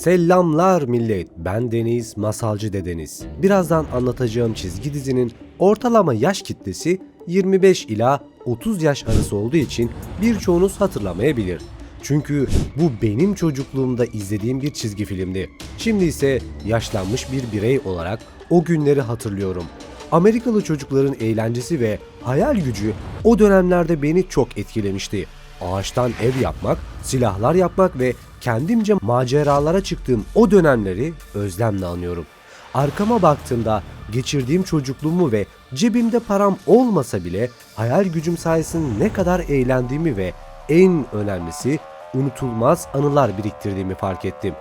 Selamlar millet, ben Deniz, masalcı dedeniz. Birazdan anlatacağım çizgi dizinin ortalama yaş kitlesi 25 ila 30 yaş arası olduğu için birçoğunuz hatırlamayabilir. Çünkü bu benim çocukluğumda izlediğim bir çizgi filmdi. Şimdi ise yaşlanmış bir birey olarak o günleri hatırlıyorum. Amerikalı çocukların eğlencesi ve hayal gücü o dönemlerde beni çok etkilemişti. Ağaçtan ev yapmak, silahlar yapmak ve kendimce maceralara çıktığım o dönemleri özlemle anıyorum. Arkama baktığımda geçirdiğim çocukluğumu ve cebimde param olmasa bile hayal gücüm sayesinde ne kadar eğlendiğimi ve en önemlisi unutulmaz anılar biriktirdiğimi fark ettim.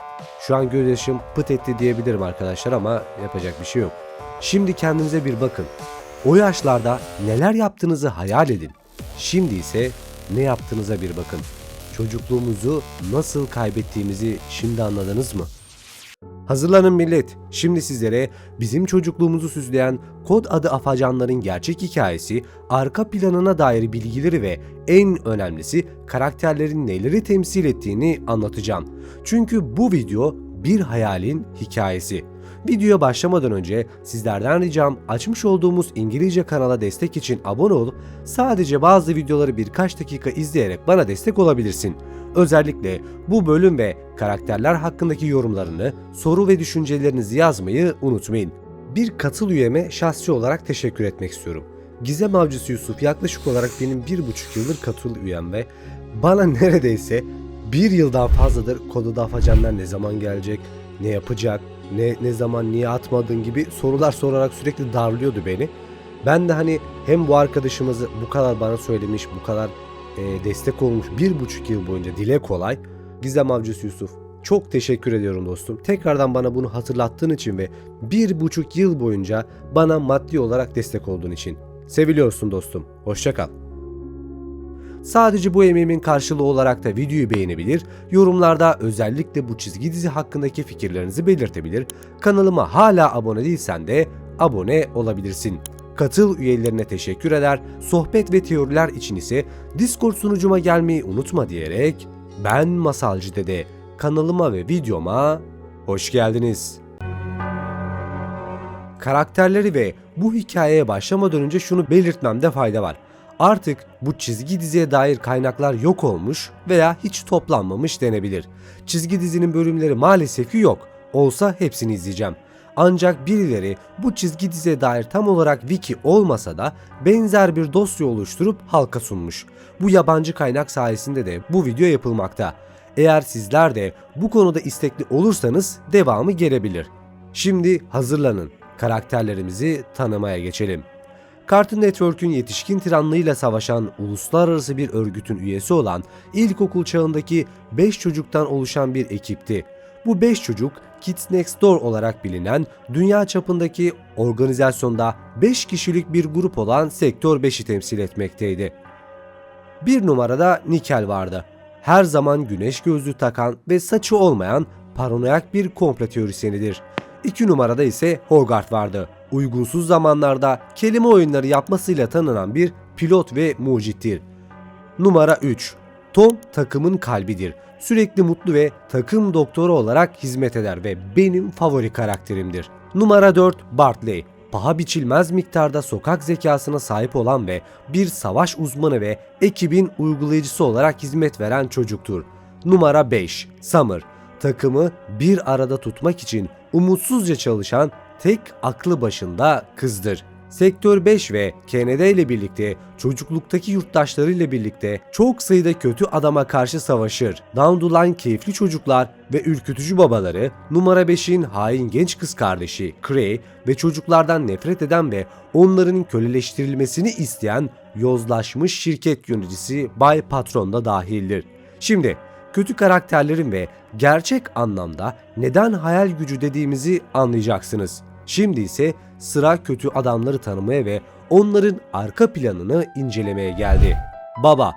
Şu an gözyaşım pıt etti diyebilirim arkadaşlar ama yapacak bir şey yok. Şimdi kendinize bir bakın. O yaşlarda neler yaptığınızı hayal edin. Şimdi ise ne yaptığınıza bir bakın. Çocukluğumuzu nasıl kaybettiğimizi şimdi anladınız mı? Hazırlanın millet. Şimdi sizlere bizim çocukluğumuzu süsleyen kod adı afacanların gerçek hikayesi, arka planına dair bilgileri ve en önemlisi karakterlerin neleri temsil ettiğini anlatacağım. Çünkü bu video bir hayalin hikayesi. Videoya başlamadan önce sizlerden ricam açmış olduğumuz İngilizce kanala destek için abone olup sadece bazı videoları birkaç dakika izleyerek bana destek olabilirsin. Özellikle bu bölüm ve karakterler hakkındaki yorumlarını, soru ve düşüncelerinizi yazmayı unutmayın. Bir katıl üyeme şahsi olarak teşekkür etmek istiyorum. Gizem Avcısı Yusuf yaklaşık olarak benim bir buçuk yıldır katıl üyem ve bana neredeyse bir yıldan fazladır konuda afacanlar ne zaman gelecek, ne yapacak, ne ne zaman niye atmadın gibi sorular sorarak sürekli darlıyordu beni. Ben de hani hem bu arkadaşımızı bu kadar bana söylemiş, bu kadar e, destek olmuş bir buçuk yıl boyunca dile kolay. Gizem Avcısı Yusuf çok teşekkür ediyorum dostum. Tekrardan bana bunu hatırlattığın için ve bir buçuk yıl boyunca bana maddi olarak destek olduğun için. Seviliyorsun dostum. Hoşça kal. Sadece bu emeğimin karşılığı olarak da videoyu beğenebilir, yorumlarda özellikle bu çizgi dizi hakkındaki fikirlerinizi belirtebilir, kanalıma hala abone değilsen de abone olabilirsin. Katıl üyelerine teşekkür eder, sohbet ve teoriler için ise Discord sunucuma gelmeyi unutma diyerek ben Masalcı Dede kanalıma ve videoma hoş geldiniz. Karakterleri ve bu hikayeye başlamadan önce şunu belirtmemde fayda var. Artık bu çizgi diziye dair kaynaklar yok olmuş veya hiç toplanmamış denebilir. Çizgi dizinin bölümleri maalesef ki yok. Olsa hepsini izleyeceğim. Ancak birileri bu çizgi diziye dair tam olarak wiki olmasa da benzer bir dosya oluşturup halka sunmuş. Bu yabancı kaynak sayesinde de bu video yapılmakta. Eğer sizler de bu konuda istekli olursanız devamı gelebilir. Şimdi hazırlanın. Karakterlerimizi tanımaya geçelim. Cartoon Network'ün yetişkin tiranlığıyla savaşan uluslararası bir örgütün üyesi olan ilkokul çağındaki 5 çocuktan oluşan bir ekipti. Bu 5 çocuk Kids Next Door olarak bilinen dünya çapındaki organizasyonda 5 kişilik bir grup olan Sektör 5'i temsil etmekteydi. Bir numarada Nikel vardı. Her zaman güneş gözlüğü takan ve saçı olmayan paranoyak bir komple teorisyenidir. İki numarada ise Hogarth vardı. Uygunsuz zamanlarda kelime oyunları yapmasıyla tanınan bir pilot ve mucittir. Numara 3. Tom takımın kalbidir. Sürekli mutlu ve takım doktoru olarak hizmet eder ve benim favori karakterimdir. Numara 4. Bartley. Paha biçilmez miktarda sokak zekasına sahip olan ve bir savaş uzmanı ve ekibin uygulayıcısı olarak hizmet veren çocuktur. Numara 5. Summer. Takımı bir arada tutmak için umutsuzca çalışan tek aklı başında kızdır. Sektör 5 ve KND ile birlikte çocukluktaki yurttaşlarıyla birlikte çok sayıda kötü adama karşı savaşır. Down keyifli çocuklar ve ürkütücü babaları, numara 5'in hain genç kız kardeşi Cray ve çocuklardan nefret eden ve onların köleleştirilmesini isteyen yozlaşmış şirket yöneticisi Bay Patron da dahildir. Şimdi kötü karakterlerin ve gerçek anlamda neden hayal gücü dediğimizi anlayacaksınız. Şimdi ise sıra kötü adamları tanımaya ve onların arka planını incelemeye geldi. Baba,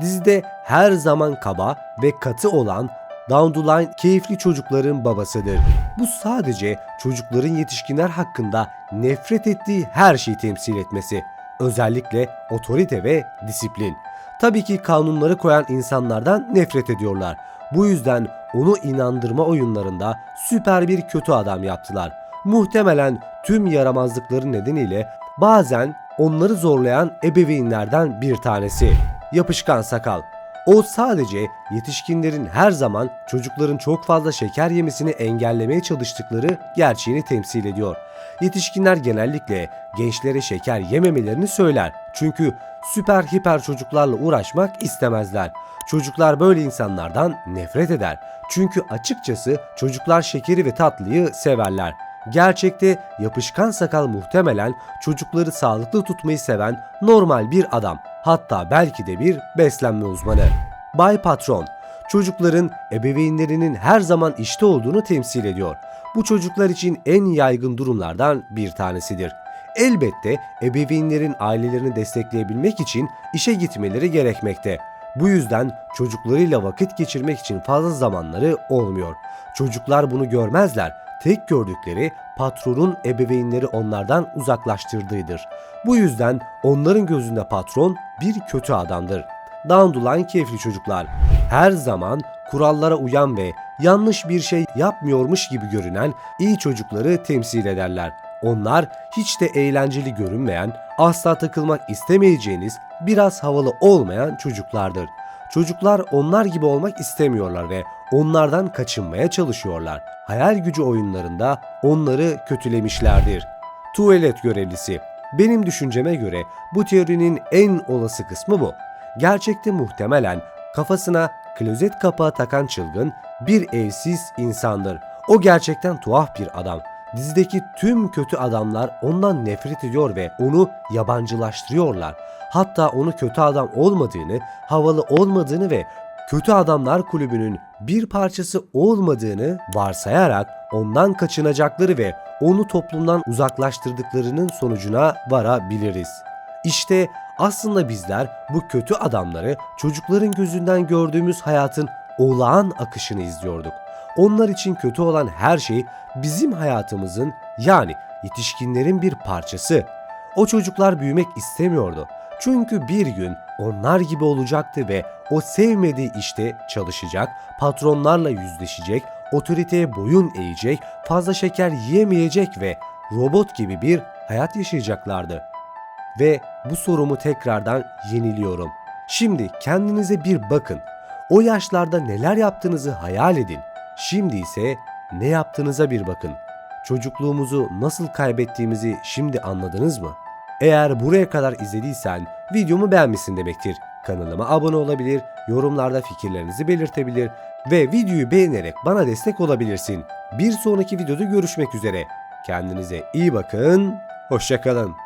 dizide her zaman kaba ve katı olan Down the Line keyifli çocukların babasıdır. Bu sadece çocukların yetişkinler hakkında nefret ettiği her şeyi temsil etmesi. Özellikle otorite ve disiplin. Tabii ki kanunları koyan insanlardan nefret ediyorlar. Bu yüzden onu inandırma oyunlarında süper bir kötü adam yaptılar. Muhtemelen tüm yaramazlıkları nedeniyle bazen onları zorlayan ebeveynlerden bir tanesi. Yapışkan sakal. O sadece yetişkinlerin her zaman çocukların çok fazla şeker yemesini engellemeye çalıştıkları gerçeğini temsil ediyor. Yetişkinler genellikle gençlere şeker yememelerini söyler. Çünkü süper hiper çocuklarla uğraşmak istemezler. Çocuklar böyle insanlardan nefret eder. Çünkü açıkçası çocuklar şekeri ve tatlıyı severler. Gerçekte yapışkan sakal muhtemelen çocukları sağlıklı tutmayı seven normal bir adam. Hatta belki de bir beslenme uzmanı. Bay Patron, çocukların ebeveynlerinin her işten işte olduğunu temsil ediyor. Bu çocuklar için en yaygın durumlardan bir tanesidir. Elbette ebeveynlerin ailelerini destekleyebilmek için işe gitmeleri gerekmekte. Bu yüzden çocuklarıyla vakit geçirmek için fazla zamanları olmuyor. Çocuklar bunu görmezler. Tek gördükleri patronun ebeveynleri onlardan uzaklaştırdığıdır. Bu yüzden onların gözünde patron bir kötü adamdır. Dandulan keyifli çocuklar. Her zaman kurallara uyan ve yanlış bir şey yapmıyormuş gibi görünen iyi çocukları temsil ederler. Onlar hiç de eğlenceli görünmeyen, asla takılmak istemeyeceğiniz, biraz havalı olmayan çocuklardır. Çocuklar onlar gibi olmak istemiyorlar ve onlardan kaçınmaya çalışıyorlar. Hayal gücü oyunlarında onları kötülemişlerdir. Tuvalet görevlisi. Benim düşünceme göre bu teorinin en olası kısmı bu. Gerçekte muhtemelen kafasına klozet kapağı takan çılgın bir evsiz insandır. O gerçekten tuhaf bir adam. Dizideki tüm kötü adamlar ondan nefret ediyor ve onu yabancılaştırıyorlar. Hatta onu kötü adam olmadığını, havalı olmadığını ve kötü adamlar kulübünün bir parçası olmadığını varsayarak ondan kaçınacakları ve onu toplumdan uzaklaştırdıklarının sonucuna varabiliriz. İşte aslında bizler bu kötü adamları çocukların gözünden gördüğümüz hayatın olağan akışını izliyorduk. Onlar için kötü olan her şey bizim hayatımızın yani yetişkinlerin bir parçası. O çocuklar büyümek istemiyordu. Çünkü bir gün onlar gibi olacaktı ve o sevmediği işte çalışacak, patronlarla yüzleşecek, otoriteye boyun eğecek, fazla şeker yiyemeyecek ve robot gibi bir hayat yaşayacaklardı. Ve bu sorumu tekrardan yeniliyorum. Şimdi kendinize bir bakın. O yaşlarda neler yaptığınızı hayal edin. Şimdi ise ne yaptığınıza bir bakın. Çocukluğumuzu nasıl kaybettiğimizi şimdi anladınız mı? Eğer buraya kadar izlediysen videomu beğenmişsin demektir. Kanalıma abone olabilir, yorumlarda fikirlerinizi belirtebilir ve videoyu beğenerek bana destek olabilirsin. Bir sonraki videoda görüşmek üzere. Kendinize iyi bakın, hoşçakalın.